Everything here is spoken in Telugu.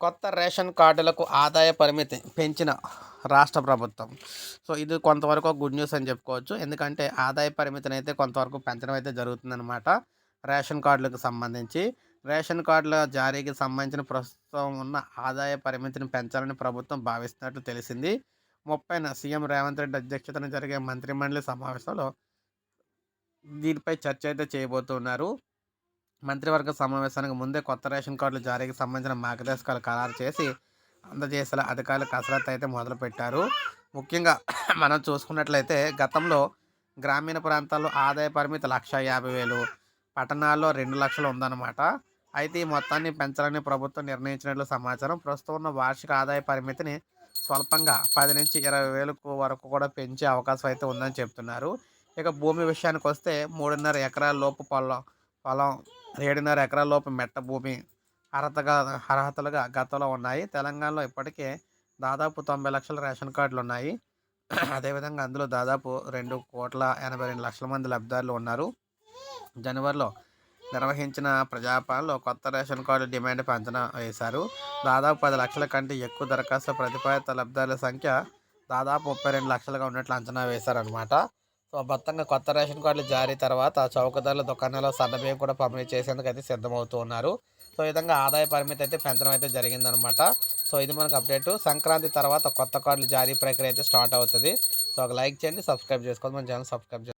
కొత్త రేషన్ కార్డులకు ఆదాయ పరిమితి పెంచిన రాష్ట్ర ప్రభుత్వం. సో ఇది కొంతవరకు గుడ్ న్యూస్ అని చెప్పుకోవచ్చు. ఎందుకంటే ఆదాయ పరిమితిని అయితే కొంతవరకు పెంచడం అయితే జరుగుతుందన్నమాట. రేషన్ కార్డులకు సంబంధించి. రేషన్ కార్డుల జారీకి సంబంధించిన ప్రస్తుతం ఉన్న ఆదాయ పరిమితిని పెంచాలని ప్రభుత్వం భావిస్తున్నట్లు తెలిసింది. ముప్పైన సీఎం రేవంత్ రెడ్డి అధ్యక్షతన జరిగే మంత్రిమండలి సమావేశంలో దీనిపై చర్చ అయితే చేయబోతున్నారు. మంత్రివర్గ సమావేశానికి ముందే కొత్త రేషన్ కార్డుల జారీకి సంబంధించిన మార్గదర్శకాలు ఖరారు చేసి అందజేసేలా అధికారులు కసరత్తు అయితే మొదలుపెట్టారు. ముఖ్యంగా మనం చూసుకున్నట్లయితే గతంలో గ్రామీణ ప్రాంతాల్లో ఆదాయ పరిమితి లక్ష యాభై వేలు పట్టణాల్లో రెండు లక్షలు ఉందన్నమాట. అయితే ఈ మొత్తాన్ని పెంచాలని ప్రభుత్వం నిర్ణయించినట్లు సమాచారం. ప్రస్తుతం ఉన్న వార్షిక ఆదాయ పరిమితిని స్వల్పంగా పది నుంచి ఇరవై వేలకు వరకు కూడా పెంచే అవకాశం అయితే ఉందని చెప్తున్నారు. ఇక భూమి విషయానికి వస్తే మూడున్నర ఎకరాల లోపు పొలం పొలం ఏడున్నర ఎకరాల లోపు మెట్ట భూమి అర్హతగా అర్హతలుగా గతంలో ఉన్నాయి. తెలంగాణలో ఇప్పటికే దాదాపు తొంభై లక్షల రేషన్ కార్డులు ఉన్నాయి. అదేవిధంగా అందులో దాదాపు రెండు కోట్ల ఎనభై రెండు లక్షల మంది లబ్ధిదారులు ఉన్నారు. జనవరిలో నిర్వహించిన ప్రజాపాలనలో కొత్త రేషన్ కార్డు డిమాండ్ అంచనా వేశారు. దాదాపు పది లక్షల కంటే ఎక్కువ దరఖాస్తు ప్రతిపాదిత లబ్ధిదారుల సంఖ్య దాదాపు ముప్పై రెండు లక్షలుగా ఉన్నట్లు అంచనా వేశారనమాట సో మొత్తంగా కొత్త రేషన్ కార్డులు జారీ తర్వాత చౌకధరల దుకాణాల్లో సన్నబియ్యం కూడా పంపిణీ చేసేందుకు అయితే సిద్ధమవుతూ ఉన్నారు. సో ఈ విధంగా ఆదాయ పరిమితి అయితే పెంచడం అయితే జరిగిందనమాట. సో ఇది మనకు అప్డేట్. సంక్రాంతి తర్వాత కొత్త కార్డులు జారీ ప్రక్రియ అయితే స్టార్ట్ అవుతుంది. సో ఒక లైక్ చేయండి సబ్స్క్రైబ్ చేసుకోండి మన ఛానల్ సబ్స్క్రైబ్